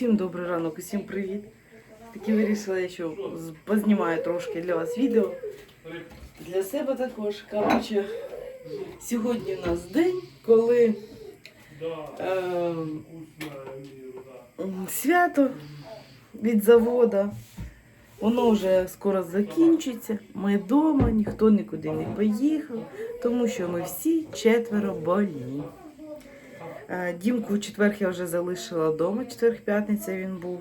Усім добрий ранок, усім привіт. Таки вирішила, я що познімаю трошки для вас відео. Для себе також. Коротше, сьогодні у нас день, коли е, свято від заводу. Воно вже скоро закінчиться. Ми вдома, ніхто нікуди не поїхав, тому що ми всі четверо больні. Е, Дімку в четвер я вже залишила вдома, четверг-п'ятниця він був.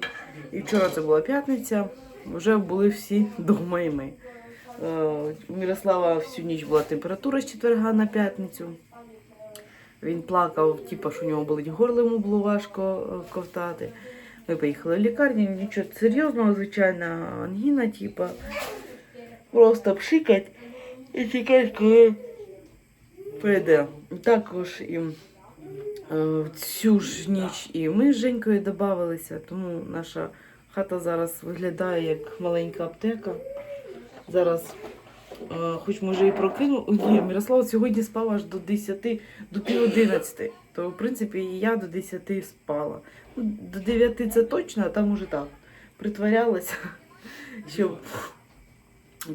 І вчора це була п'ятниця, вже були всі вдома і ми. Е, У Мирослава всю ніч була температура з четверга на п'ятницю. Він плакав, типу, що у нього болить горло, йому було важко е, ковтати. Ми поїхали в лікарню, нічого серйозного, звичайно, ангіна, типу, просто пшикать і чекать, коли прийде. Також і Е, Цю ж ніч і ми з Женькою додавалися, тому наша хата зараз виглядає як маленька аптека. Зараз, е, хоч може і прокинув. Ні, Мирослав сьогодні спав аж до 10, до пів 11. То, в принципі, і я до 10 спала. Ну, До 9 це точно, а там уже так. Притворялася, щоб.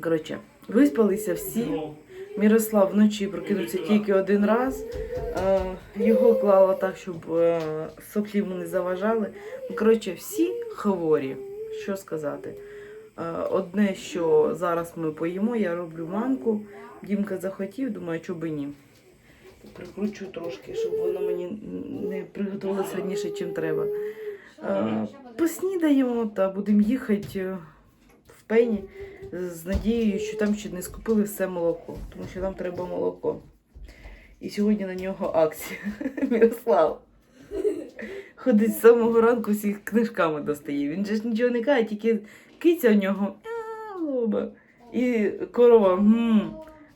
Коротше, виспалися всі. Мірослав вночі прокинувся тільки один раз. Е, Його клала так, щоб е, соплі йому не заважали. Ну, Коротше, всі хворі. Що сказати? Е, Одне, що зараз ми поїмо, я роблю манку. Дімка захотів, думаю, що би ні. Прикручу трошки, щоб воно мені не приготувалося раніше, чим треба. Поснідаємо та будемо їхати пені з надією, що там ще не скупили все молоко, тому що нам треба молоко. І сьогодні на нього акція. Мирослав. Ходить з самого ранку всіх книжками достає. Він же ж нічого не каже, тільки киця у нього. І корова.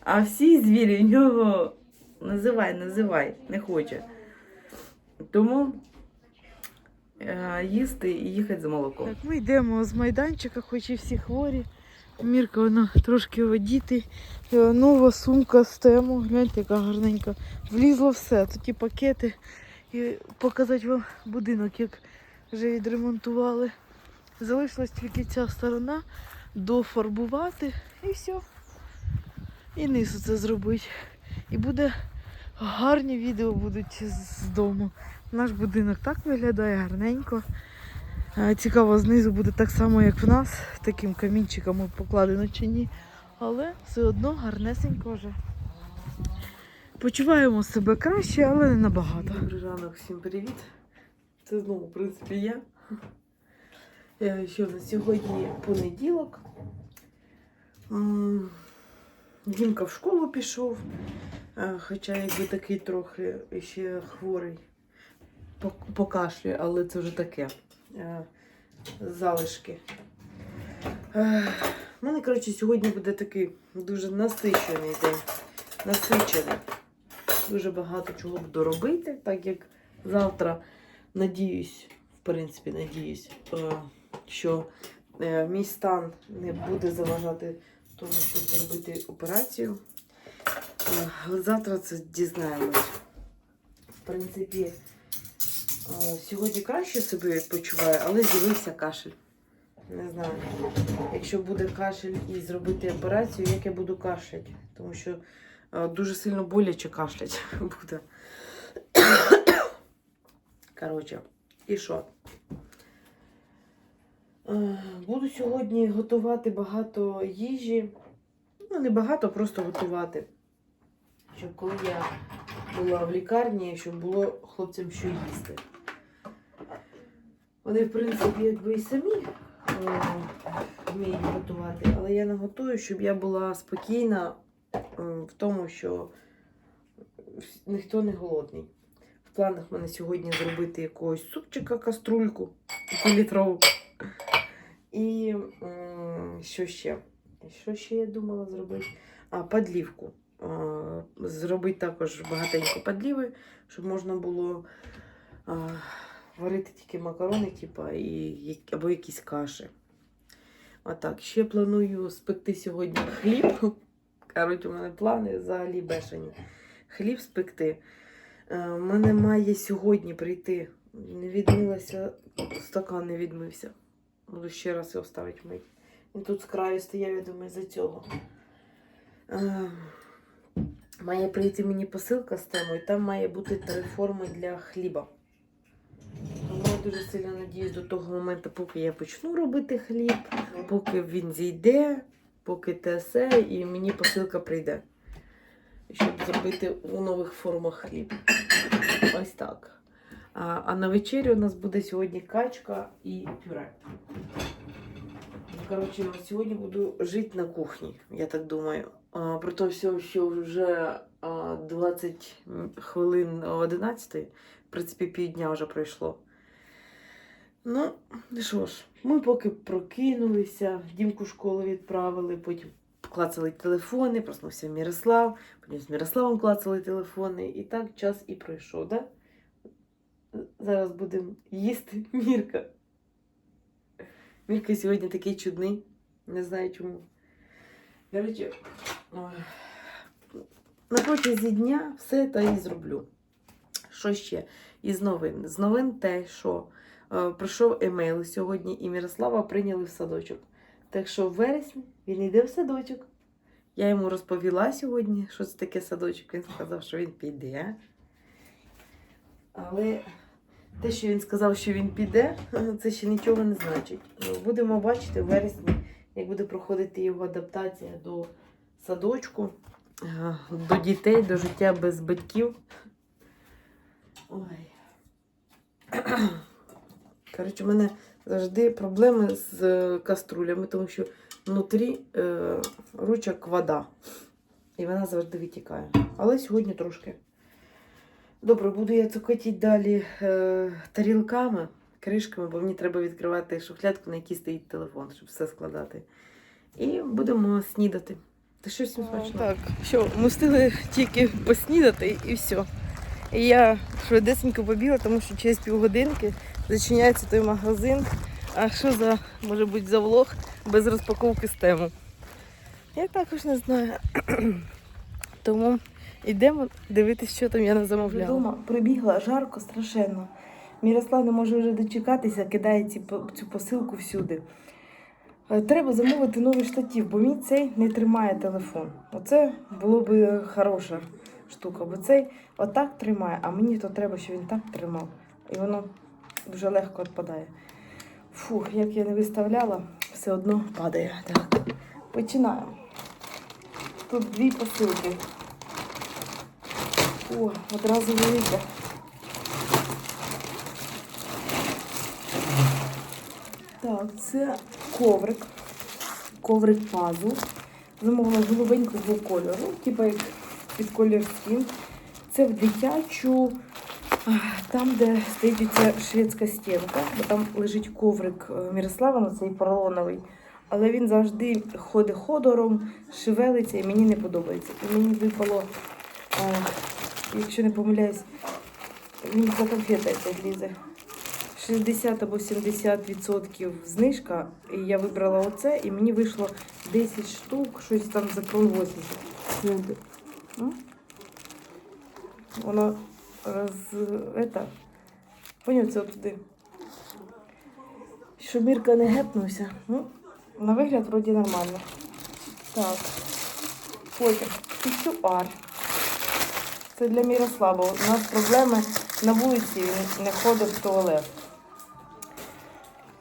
А всі звірі у нього називай, називай, не хоче. Тому їсти і їхати за молоком. Так, ми йдемо з майданчика, хоч і всі хворі. Мірка вона трошки одіти. Е, Нова сумка з тему. Гляньте, яка гарненька. Влізло все. Тут ті пакети. І показати вам будинок, як вже відремонтували. Залишилась тільки ця сторона дофарбувати і все. І низ це зробити. І буде гарні відео будуть з дому. Наш будинок так виглядає гарненько. Е, Цікаво, знизу буде так само, як в нас, таким камінчиком покладено чи ні. Але все одно гарнесенько вже. Почуваємо себе краще, але не набагато. Добрий ранок, всім привіт. Це знову, в принципі, я. Е, Що на сьогодні понеділок. Дімка в школу пішов, е, хоча якби такий трохи ще хворий по, по але це вже таке е, залишки. Е, У мене, коротше, сьогодні буде такий дуже насичений день. Насичений. Дуже багато чого буду робити, так як завтра надіюсь, в принципі, надіюсь, е, що е, мій стан не буде заважати тому, щоб зробити операцію. Е, завтра це дізнаємось. В принципі, е, сьогодні краще себе почуваю, але з'явився кашель. Не знаю. Якщо буде кашель і зробити операцію, як я буду кашляти. Тому що дуже сильно боляче кашлять буде. Коротше, і що? Буду сьогодні готувати багато їжі. Ну, не багато, просто готувати. Щоб коли я була в лікарні, щоб було хлопцям що їсти. Вони, в принципі, якби і самі е, вміють готувати, але я не готую, щоб я була спокійна е, в тому, що ніхто не голодний. В планах мене сьогодні зробити якогось супчика, каструльку півлітрову. І що ще? Що ще я думала зробити? А, подлівку. Зробити також багатенько подліви, щоб можна було варити тільки макарони, типа, і, або якісь каші. А так, ще планую спекти сьогодні хліб. Коротше, у мене плани взагалі бешені. Хліб спекти. Е, У мене має сьогодні прийти Не відмилася, стакан не відмився. Буду ще раз його ставити мить. Він тут з краю стояв, я думаю, за цього. Е, Має прийти мені посилка з темою, там має бути три форми для хліба. Я дуже сильно надіюсь до того моменту, поки я почну робити хліб, поки він зійде, поки те все, і мені посилка прийде. Щоб зробити у нових формах хліб. Ось так. А, а на вечері у нас буде сьогодні качка і пюре. Коротше, сьогодні буду жити на кухні, я так думаю. А, про все, що вже а, 20 хвилин о 11, в принципі, півдня вже пройшло. Ну, що ж, ми поки прокинулися, Дімку школу відправили, потім клацали телефони, проснувся Мірослав, потім з Мірославом клацали телефони, і так час і пройшов, да? Зараз будемо їсти Мірка. Мірка сьогодні такий чудний, не знаю чому. Коротше, на протязі дня все та і зроблю. Що ще? Із новин. З новин те, що е, прийшов емейл сьогодні, і Мірослава прийняли в садочок. Так що в вересні він йде в садочок. Я йому розповіла сьогодні, що це таке садочок. Він сказав, що він піде. Але те, що він сказав, що він піде, це ще нічого не значить. Ну, Будемо бачити в вересні, як буде проходити його адаптація до садочку, е, до дітей, до життя без батьків. Ой. Коротше, у мене завжди проблеми з е, каструлями, тому що внутрі е, ручок вода. І вона завжди витікає. Але сьогодні трошки. Добре, буду я цукотіти далі е, тарілками, кришками, бо мені треба відкривати шухлядку, на якій стоїть телефон, щоб все складати. І будемо снідати. Та щось всім смачно. Так, що, ми встигли тільки поснідати і все. І я швидесенько побігла, тому що через півгодинки зачиняється той магазин. А що за, може бути, за влог без розпаковки з тему? Я також не знаю. Тому йдемо дивитися, що там я не замовляла. Дома прибігла жарко, страшенно. Мірослав не може вже дочекатися, кидає ці, цю посилку всюди. Е, Треба замовити новий штатив, бо мій цей не тримає телефон. Оце було б хороша штука, бо цей отак тримає, а мені то треба, щоб він так тримав. І воно дуже легко відпадає. Фух, як я не виставляла, все одно падає. Так. Починаємо. Тут дві посилки. О, одразу велика. Так, це коврик. Коврик пазл. Замовила голубенького кольору, типу як під колір стін. Це в дитячу, там, де стоїть ця шведська стінка, бо там лежить коврик е, Мірослава, на цей поролоновий. Але він завжди ходить ходором, шевелиться і мені не подобається. І мені випало, е, якщо не помиляюсь, він за конфети опять лізе. 60 або 70% знижка. І я вибрала оце, і мені вийшло 10 штук, щось там за крон 80. Воно роз... Это... Поняв, це туди. Щоб Мірка не гепнувся. Ну, на вигляд вроді нормально. Так. Потім пісюар. Це для Мірослава. У нас проблеми на вулиці, він не ходить в туалет.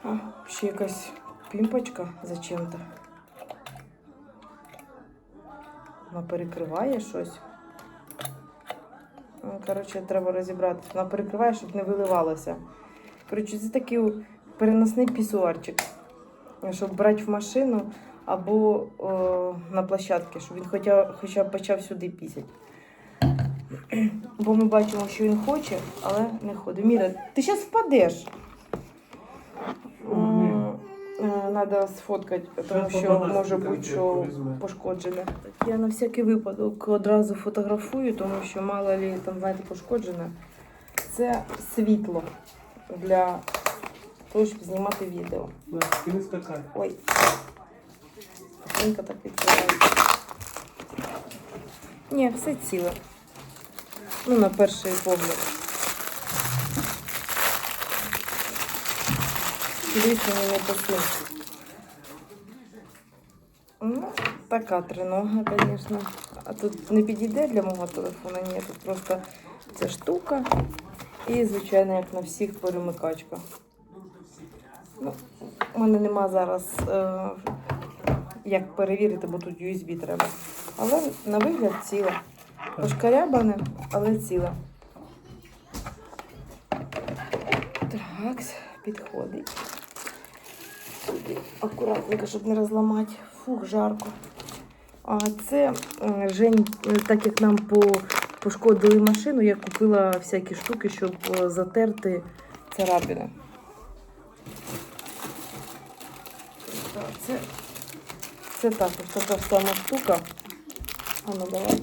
А, ще якась пімпочка зачем-то. Вона перекриває щось. Ну, Коротше, треба розібрати. Вона перекриває, щоб не виливалося. Коротше, це такий переносний пісуарчик. Щоб брати в машину або о, на площадки, щоб він хоча, хоча б почав сюди пісять. Бо ми бачимо, що він хоче, але не ходить. Міра, ти зараз впадеш. Треба сфоткати, тому що може бути, що пошкоджене. Я на всякий випадок одразу фотографую, тому що мало лі там знаєте, пошкоджене. Це світло для того, щоб знімати відео. Ой. Тихенько так відкривається. Ні, все ціле. Ну, на перший погляд. Мені не посунути. Ну, така тринога, звісно. А тут не підійде для мого телефона, ні, тут просто ця штука. І, звичайно, як на всіх перемикачка. Ну, у мене нема зараз е, як перевірити, бо тут USB треба. Але на вигляд ціле. Пошкарябане, але ціле. Так, підходить. Сюди акуратненько, щоб не розламати. Фух, жарко. А це е, Жень, е, так як нам по, пошкодили машину, я купила всякі штуки, щоб е, затерти царапини. Це, це також така сама штука. А ну давай.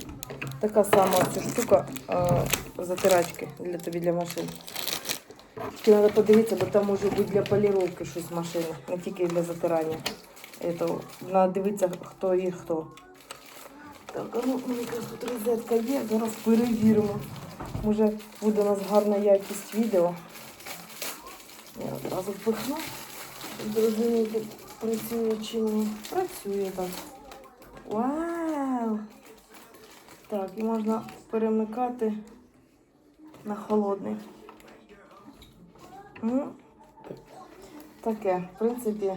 Така сама ця штука е, затирачки для тобі для машин. Треба подивитися, бо там може бути для поліровки щось машини, не тільки для затирання. Треба дивитися, хто є хто. Так, а ну, мені кажуть, тут розетка є, зараз перевіримо. Може буде у нас гарна якість відео. Я одразу впихну, щоб зрозуміти, працює чи ні. Працює так. Вау! Так, і можна перемикати на холодний. Ну, таке, в принципі,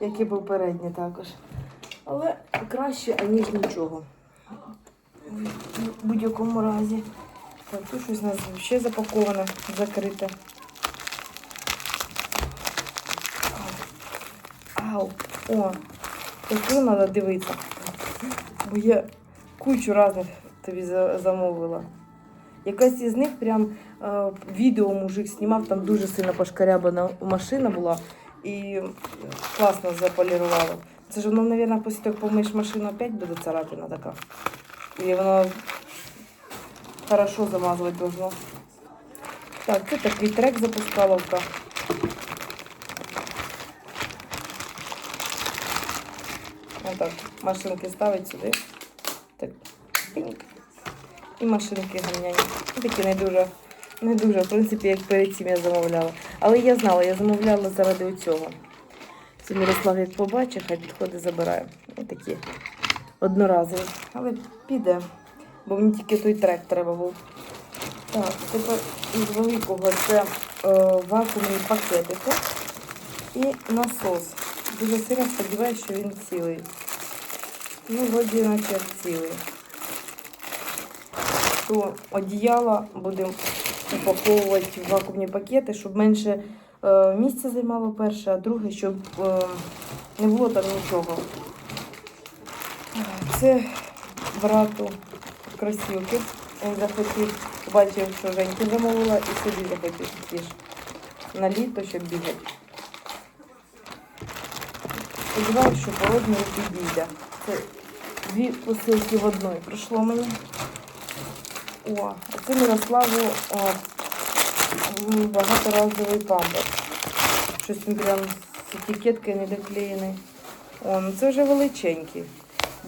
як і попереднє також. Але краще, аніж нічого. В будь-якому разі. Так, тут щось у нас ще запаковане, закрите. Ау, о, таку треба дивитися. Бо я кучу різних тобі замовила. Якась із них прям е, відео мужик знімав, там дуже сильно пошкарябана машина була і класно заполірувала. Це ж воно, мабуть, після того, як помиєш машину, опять буде царапина така. І воно хорошо замазувати должно. Так, це такий трек запускаловка. Отак, машинки ставить сюди. Так, піньк. І машинки ганяні. Ну, Такі не дуже, не дуже, в принципі, як перед цим я замовляла. Але я знала, я замовляла заради цього. Це Мирослав як побачив, хай підходить, забирає. Ось такі одноразові. Але піде, бо мені тільки той трек треба був. Так, тепер із великого це е, вакуумні пакетики і насос. Дуже сильно сподіваюся, що він цілий. Ну, вроді наче цілий. То одіяла будемо упаковувати в вакуумні пакети, щоб менше е, місця займало перше, а друге, щоб е, не було там нічого. Це брату кросівки. Він захотів, бачив, що Женьки замовила і собі захотів ті ж на літо, щоб бігати. Сподіваюся, що по розміру підійде. Це дві посилки в одній прийшло мені. О, а це Мирославу багаторазовий памперс. Щось він прям з етикеткою не доклеєний. О, ну це вже величенький.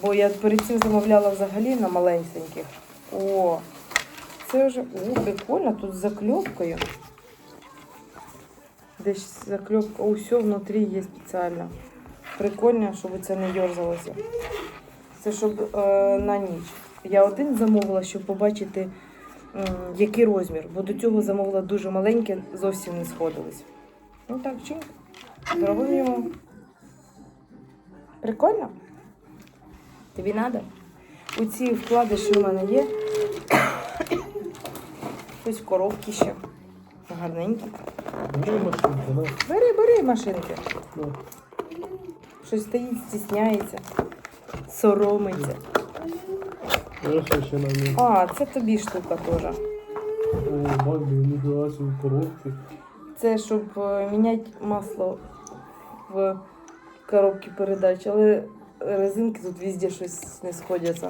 Бо я перед цим замовляла взагалі на маленьких. О, це вже о, прикольно, тут з закльопкою. Десь закльопка, усе внутрі є спеціально. Прикольно, щоб це не йорзалося. Це щоб е, на ніч. Я один замовила, щоб побачити, який розмір, бо до цього замовила дуже маленьке, зовсім не сходились. Ну так, чим? Зробимо. Прикольно? Тобі треба? У ці вкладиші у мене є. Ось коробки ще. Гарненькі. Бери машинку, да? Бери, бери машинки. Ну, Щось стоїть, стісняється, соромиться. Хорошо, ще на мені. А, це тобі штука теж. О, бабі, ніфіга собі коробки. Це щоб е, міняти масло в коробці передач, але резинки тут везде щось не сходяться.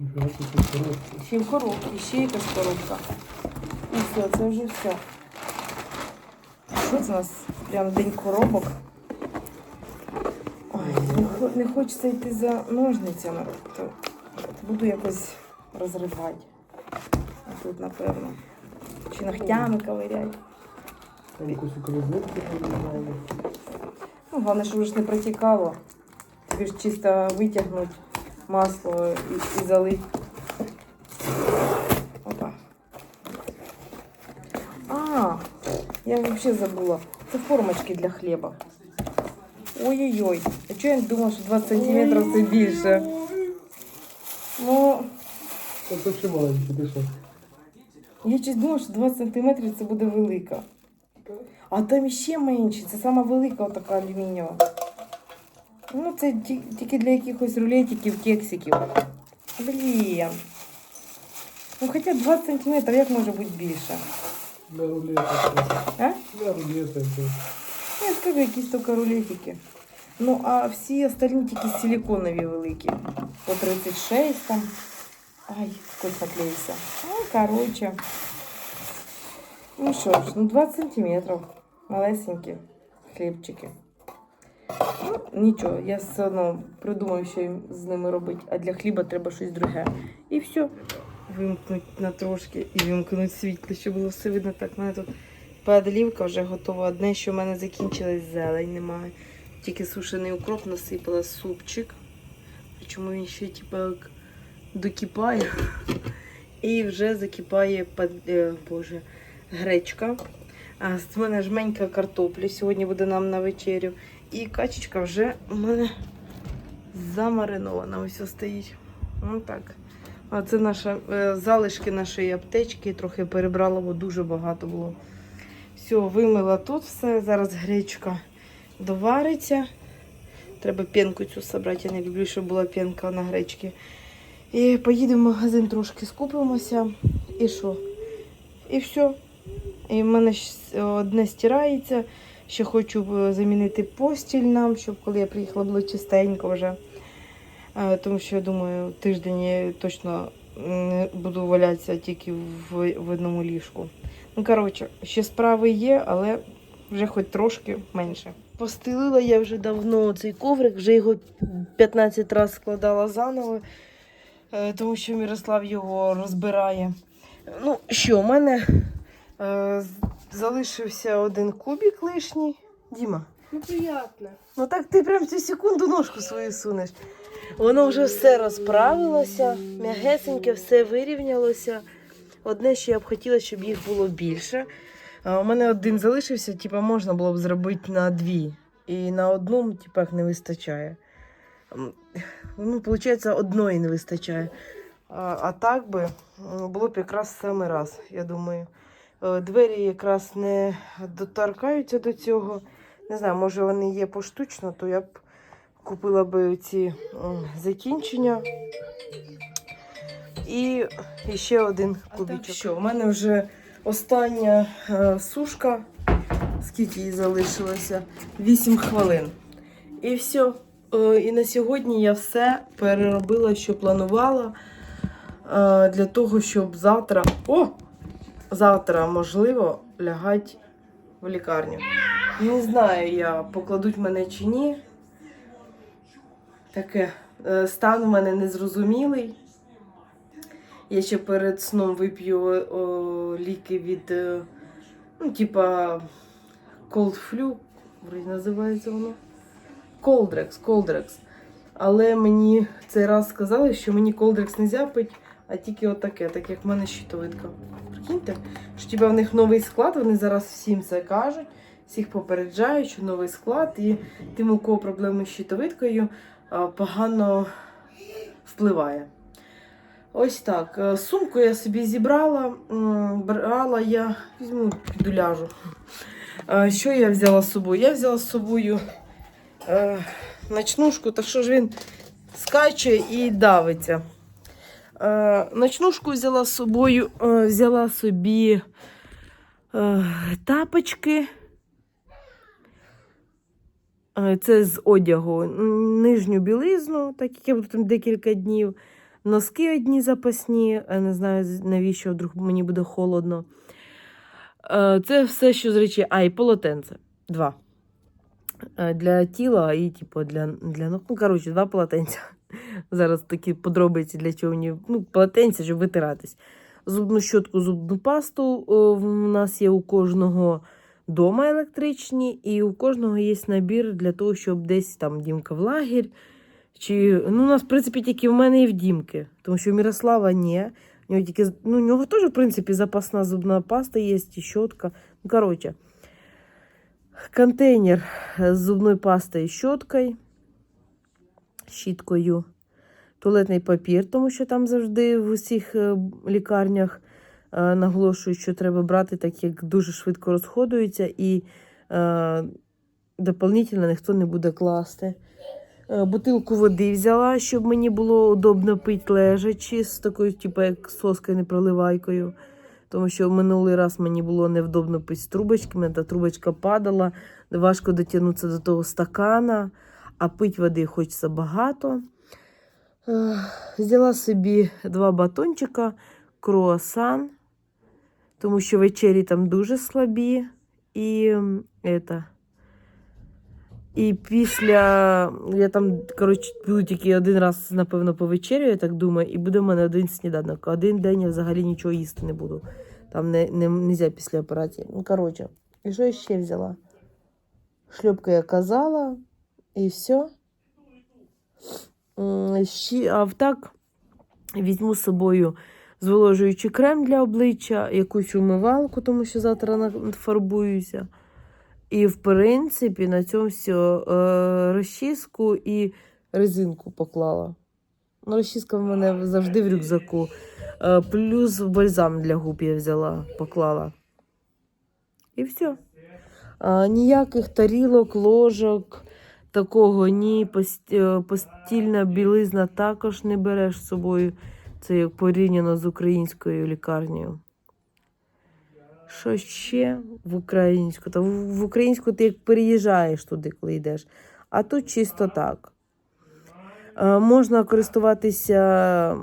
Ніфіга собі коробки. Ще й в коробці, ще якась коробка. І все, це вже все. Що це у нас? Прям день коробок. Ой, не, хо- не хочеться йти за ножницями, то буду якось розривати. А тут, напевно. Чи ногтями ковиряти. Ну, головне, щоб ж не протікало. Тобі ж чисто витягнути масло і, і залити. Опа. А, я взагалі забула. Це формочки для хліба. Ой-ой-ой. А чого я думала, що 20 сантиметрів це більше? Ну, Та це ще маленькі, ти що? я щось думала, що 20 сантиметрів це буде велика. А там іще менше. Це сама велика така алюмінієва. Ну, це тільки для якихось рулетиків, кексиків. Блін. Ну, хоча 20 сантиметрів, як може бути більше? Для рулета. А? Для. Ну, Я скажу, якісь тільки рулетики. Ну, а всі остальні тільки силиконові великі. По 36 там. Ай, скотч наклеївся. Ну, короче. Ну що ж, ну 20 сантиметрів. Малесенькі хлібчики. Ну, нічого, я все одно придумаю, що з ними робити. А для хліба треба щось друге. І все. Вимкнуть на трошки і вимкнуть світло, щоб було все видно. Так, в мене тут Падлівка вже готова. Одне, що в мене закінчилась зелень, немає. Тільки сушений укроп насипала супчик. Причому він ще типу докипає. І вже закипає е, боже, гречка. А з мене жменька картоплі сьогодні буде нам на вечерю. І качечка вже у мене замаринована. Ось ось стоїть. Ну так. А це наша е, залишки нашої аптечки. Трохи перебрала, бо дуже багато було. Все, вимила тут все. Зараз гречка довариться. Треба пенку цю зібрати. Я не люблю, щоб була пенка на гречці. І поїдемо в магазин трошки скупимося. І що? І все. І в мене одне стирається. Ще хочу е, замінити постіль нам, щоб коли я приїхала, було чистенько вже. Е, Тому що я думаю, тиждень я точно буду валятися тільки в одному ліжку. Ну, коротше, ще справи є, але вже хоч трошки менше. Постелила я вже давно цей коврик, вже його 15 разів складала заново, е, тому що Мирослав його розбирає. Ну, що, у мене е, залишився один кубик лишній. Діма. Ну. Ну так ти прям цю секунду ножку свою сунеш. Воно вже все розправилося, м'ягесеньке, все вирівнялося. Одне, що я б хотіла, щоб їх було більше. А у мене один залишився, типу, можна було б зробити на дві. І на одну, типу, не вистачає. Ну, виходить, одної не вистачає. А, а так би було б якраз саме раз, я думаю. Е, Двері якраз не доторкаються до цього. Не знаю, може вони є поштучно, то я б купила би ці закінчення. І ще один кубічок. що, у мене вже остання е, сушка. Скільки їй залишилося? 8 хвилин. І все. І на сьогодні я все переробила, що планувала. Е, для того, щоб завтра. О! Завтра, можливо, лягати в лікарню. Не знаю я, покладуть мене чи ні. Таке. е, Стан у мене незрозумілий. Я ще перед сном вип'ю о, ліки від, е, ну, типа, cold flu, називається воно. Колдрекс, Колдрекс. Але мені цей раз сказали, що мені Колдрекс не зяпить, а тільки отаке, так як в мене щитовидка. Прикиньте, що типа в них новий склад, вони зараз всім це кажуть, всіх попереджають, що новий склад, і тим, у кого проблеми з щитовидкою, погано впливає. Ось так. Е, Сумку я собі зібрала. Брала я, візьму піду ляжу. Е, Що я взяла з собою? Я взяла з собою е, ночнушку, так що ж він скаче і давиться. Ночнушку взяла з собою, взяла собі тапочки. Це з одягу. Нижню білизну, так як я буду там декілька днів. Носки одні запасні. Я не знаю, навіщо вдруг мені буде холодно. Е, Це все, що з речі. А, і полотенце. Два. Е, Для тіла і, типу, для, для ног. Ну, коротше, два полотенця. Зараз такі подробиці для мені. Ну, полотенця, щоб витиратись. Зубну щотку, зубну пасту в нас є у кожного. дома електричні, і у кожного є набір для того, щоб десь там Дімка в лагерь. Чи, ну, у нас, в принципі, тільки в мене і в Дімки, тому що у Мірослава ні. У нього тільки, ну, у нього теж, в принципі, запасна зубна паста є, і щотка. Ну, коротше, контейнер з зубною пастою щоткою, щіткою, туалетний папір, тому що там завжди в усіх е, лікарнях е, наголошують, що треба брати, так як дуже швидко розходується, і е, дополнительно ніхто не буде класти. Е, Бутилку води взяла, щоб мені було удобно пити лежачи з такою, типу, як соскою, непроливайкою. Тому що минулий раз мені було невдобно пити з трубочки, мене та трубочка падала, важко дотягнутися до того стакана, а пити води хочеться багато. Е, Взяла собі два батончика, круасан, тому що вечері там дуже слабі. І это, і після я там, коротше, буду тільки один раз, напевно, повечерю, я так думаю, і буде в мене один сніданок. Один день я взагалі нічого їсти не буду. Там не, не можна після операції. Ну, коротше, і що я ще взяла? Шльопка я казала, і все. Ще, а так візьму з собою зволожуючий крем для обличчя, якусь умивалку, тому що завтра нафарбуюся. І, в принципі, на цьому все розчіску і резинку поклала. Ну, розчіска в мене завжди в рюкзаку. Е, плюс бальзам для губ я взяла, поклала. І все. А, ніяких тарілок, ложок, такого ні. Е, Постільна білизна також не береш з собою. Це як порівняно з українською лікарнею. Що ще в українську? Та в, українську ти як переїжджаєш туди, коли йдеш. А тут чисто так. Е, можна користуватися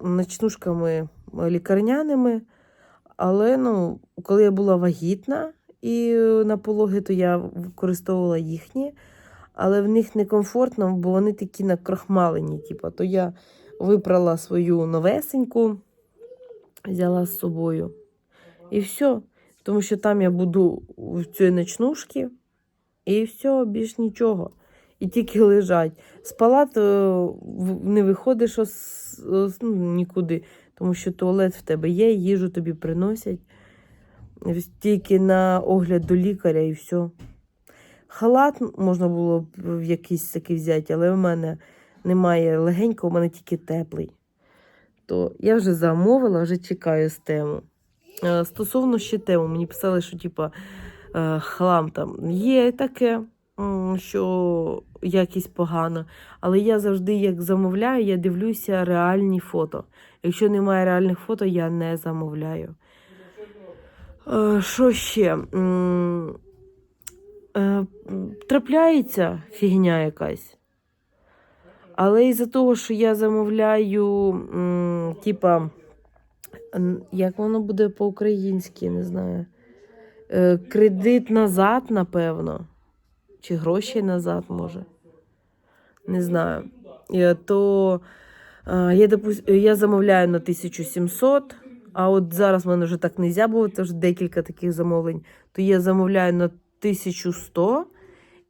ночнушками лікарняними, але ну, коли я була вагітна і на пологи, то я використовувала їхні, але в них некомфортно, бо вони такі накрахмалені. Типу, то я випрала свою новесеньку, взяла з собою. І все. Тому що там я буду в цій ночнушці, і все, більш нічого. І тільки лежать. З палат е, не виходиш ос- ну, нікуди, тому що туалет в тебе є, їжу тобі приносять. Тільки на огляд до лікаря і все. Халат можна було б в якийсь такий взяти, але в мене немає легенького, у мене тільки теплий. То я вже замовила, вже чекаю з тему. Е, Стосовно ще тему, мені писали, що типа е, хлам там є таке, що якість погана. Але я завжди, як замовляю, я дивлюся реальні фото. Якщо немає реальних фото, я не замовляю. Е, Що ще? Трапляється фігня якась. Але із-за того, що я замовляю, типа. Як воно буде по-українськи, не знаю. Е, кредит назад, напевно. Чи гроші назад, може. Не знаю. Е, то е, я, допус... я замовляю на 1700, а от зараз в мене вже так не можна було, вже декілька таких замовлень. То я замовляю на 1100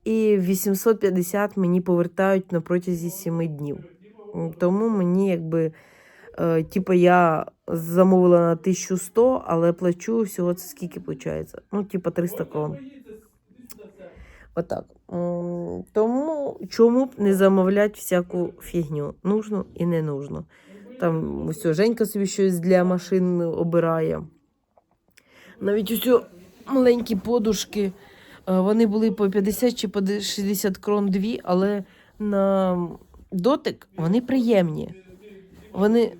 і 850 мені повертають на протязі 7 днів. Тому мені якби. Е, типу, я замовила на 1100, але плачу всього це скільки виходить? Ну, типу, 300 крон. Отак. Тому чому б не замовляти всяку фігню? Нужно і не нужно. Там ось Женька собі щось для машин обирає. Навіть ось маленькі подушки. е, Вони були по 50 чи по 60 крон дві, але на дотик вони приємні. Вони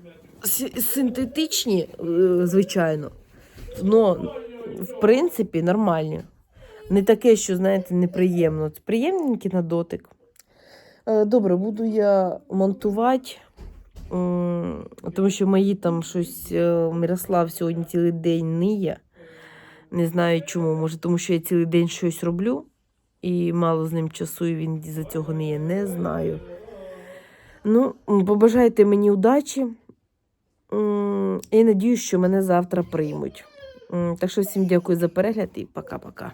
синтетичні, е, звичайно, але в принципі нормальні. Не таке, що, знаєте, неприємно. Це приємненькі на дотик. Е, Добре, буду я монтувати, тому що мої там щось е, Мирослав сьогодні цілий день ниє. Не знаю чому. Може, тому що я цілий день щось роблю і мало з ним часу, і він за цього не є. Не знаю. Ну, побажайте мені удачі. І надію, що мене завтра приймуть. Так що всім дякую за перегляд і пока-пока.